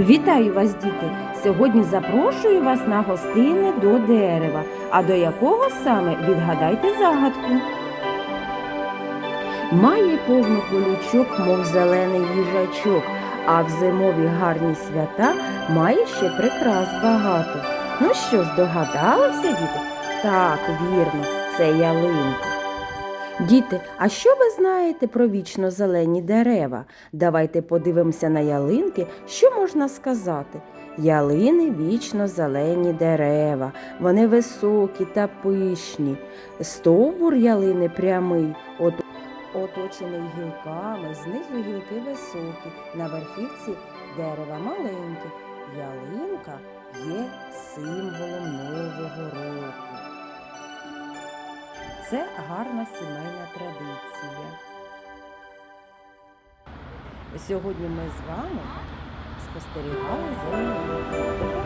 Вітаю вас, діти! Сьогодні запрошую вас на гостини до дерева. А до якого саме відгадайте загадку. Має повну колючок, мов зелений їжачок, а в зимові гарні свята має ще прикрас багато. Ну що, здогадалися, діти? Так, вірно, це ялинка. Діти, а що ви знаєте про вічно зелені дерева? Давайте подивимося на ялинки, що можна сказати. Ялини вічно зелені дерева, вони високі та пишні. Стовбур ялини прямий, от, оточений гілками, знизу гілки високі, на верхівці дерева маленькі. Ялинка є символом Це гарна сімейна традиція. Сьогодні ми з вами спостерігали за.